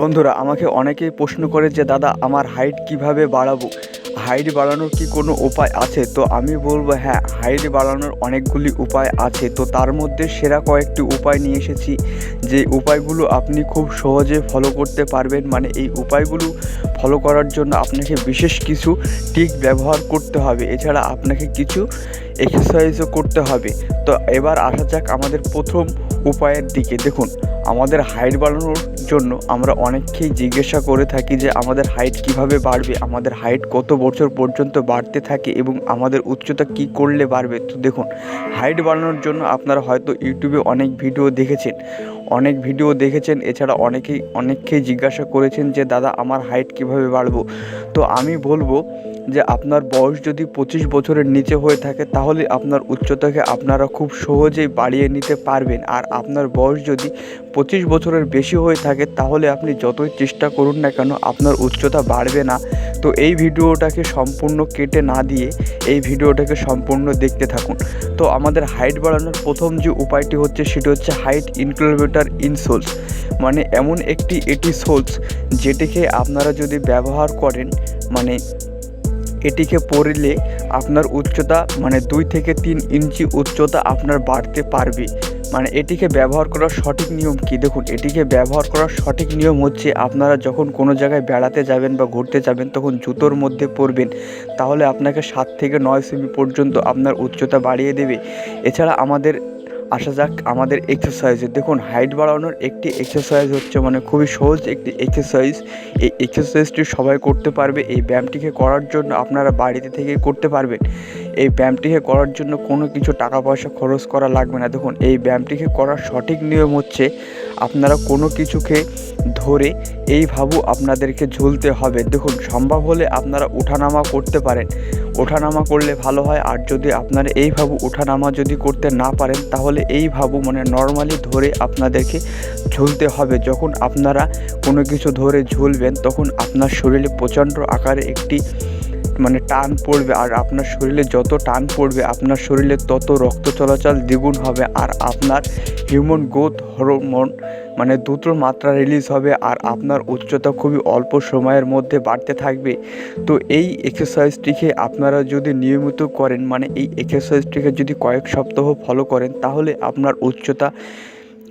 বন্ধুরা, আমাকে অনেকেই প্রশ্ন করে যে, দাদা, আমার হাইট কীভাবে বাড়াবো? হাইট বাড়ানোর কি কোনো উপায় আছে? তো আমি বলব হ্যাঁ হাইট বাড়ানোর অনেকগুলি উপায় আছে। তো তার মধ্যে সেরা কয়েকটি উপায় নিয়ে এসেছি, যে উপায়গুলো আপনি খুব সহজে ফলো করতে পারবেন। মানে এই উপায়গুলো ফলো করার জন্য আপনাকে বিশেষ কিছু টিক ব্যবহার করতে হবে। এছাড়া আপনাকে কিছু এক্সারসাইজও করতে হবে। তো এবার আসা যাক আমাদের প্রথম উপায়ের দিকে। দেখুন, আমাদের হাইট বাড়ানোর জন্য আমরা অনেককেই জিজ্ঞাসা করে থাকি যে আমাদের হাইট কীভাবে বাড়বে, আমাদের হাইট কত বছর পর্যন্ত বাড়তে থাকে এবং আমাদের উচ্চতা কি করলে বাড়বে। তো দেখুন হাইট বাড়ানোর জন্য আপনারা হয়তো ইউটিউবে অনেক ভিডিও দেখেছেন। অনেক ভিডিও দেখেছেন, এছাড়া অনেকেই, অনেককেই জিজ্ঞাসা করেছেন যে, দাদা, আমার হাইট কীভাবে বাড়বো? তো আমি বলব যে, আপনার বয়স যদি পঁচিশ বছরের নিচে হয়ে থাকে, তাহলে আপনার উচ্চতাকে আপনারা খুব সহজেই বাড়িয়ে নিতে পারবেন। আর আপনার বয়স যদি পঁচিশ বছরের বেশি হয়ে থাকে তাহলে আপনি যতই চেষ্টা করুন না কেন, আপনার উচ্চতা বাড়বে না। তো এই ভিডিওটাকে সম্পূর্ণ কেটে না দিয়ে এই ভিডিওটাকে সম্পূর্ণ দেখতে থাকুন। তো আমাদের হাইট বাড়ানোর প্রথম যে উপায়টি হচ্ছে, সেটি হচ্ছে হাইট ইনক্লোভেটার ইনসোলস মানে এমন একটি এটি সোলস, যেটিকে আপনারা যদি ব্যবহার করেন মানে এটিকে পরলে আপনার উচ্চতা মানে দুই থেকে তিন ইঞ্চি উচ্চতা আপনার বাড়তে পারবে। মানে এটিকে ব্যবহার করার সঠিক নিয়ম কি? দেখুন, এটিকে ব্যবহার করার সঠিক নিয়ম হচ্ছে আপনারা যখন কোনো জায়গায় বেড়াতে যাবেন বা ঘুরতে যাবেন, তখন জুতোর মধ্যে পরবেন। তাহলে আপনাকে সাত থেকে নয় সেমি পর্যন্ত আপনার উচ্চতা বাড়িয়ে দেবে। এছাড়া আমাদের আসা যাক আমাদের এক্সারসাইজে দেখুন হাইট বাড়ানোর একটি এক্সারসাইজ হচ্ছে মানে খুবই সহজ একটি এক্সারসাইজ এই এক্সারসাইজটি সবাই করতে পারবে। এই ব্যায়ামটিকে করার জন্য আপনারা বাড়িতে থেকে করতে পারবেন। এই ব্যায়ামটিকে করার জন্য কোনো কিছু টাকা পয়সা খরচ করা লাগবে না। দেখুন, এই ব্যায়ামটিকে করার সঠিক নিয়ম হচ্ছে আপনারা কোনো কিছুকে ধরে এইভাবে আপনাদেরকে ঝুলতে হবে। দেখুন, সম্ভব হলে আপনারা ওঠানামা করতে পারেন। ওঠানামা করলে ভালো হয়। আর যদি আপনারা এইভাবে ওঠানামা যদি করতে না পারেন, তাহলে এইভাবে মানে নর্মালি ধরে আপনাদেরকে ঝুলতে হবে। যখন আপনারা কোনো কিছু ধরে ঝুলবেন, তখন আপনার শরীরে প্রচণ্ড আকারে একটি মানে টান পড়বে। আর আপনার শরীরে যত টান পড়বে, আপনার শরীরে তত রক্ত চলাচল দ্বিগুণ হবে। আর আপনার হিউম্যান গ্রোথ হরমোন মানে দ্রুত মাত্রা রিলিজ হবে আর আপনার উচ্চতা খুবই অল্প সময়ের মধ্যে বাড়তে থাকবে। তো এই এক্সারসাইজটিকে আপনারা যদি নিয়মিত করেন মানে এই এক্সারসাইজটিকে যদি কয়েক সপ্তাহ ফলো করেন, তাহলে আপনার উচ্চতা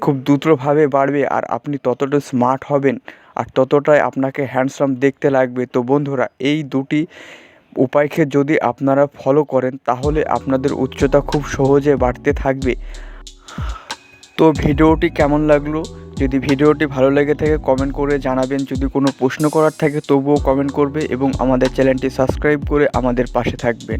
খুব দ্রুতভাবে বাড়বে আর আপনি ততটা স্মার্ট হবেন আর ততটাই আপনাকে হ্যান্ডসাম দেখতে লাগবে। তো বন্ধুরা, এই দুটি উপায়কে যদি আপনারা ফলো করেন, তাহলে আপনাদের উচ্চতা খুব সহজে বাড়তে থাকবে। তো ভিডিওটি কেমন লাগল? যদি ভিডিওটি ভালো লেগে থাকে কমেন্ট করে জানাবেন। যদি কোনো প্রশ্ন করার থাকে, তবুও কমেন্ট করবে এবং আমাদের চ্যানেলটি সাবস্ক্রাইব করে আমাদের পাশে থাকবেন।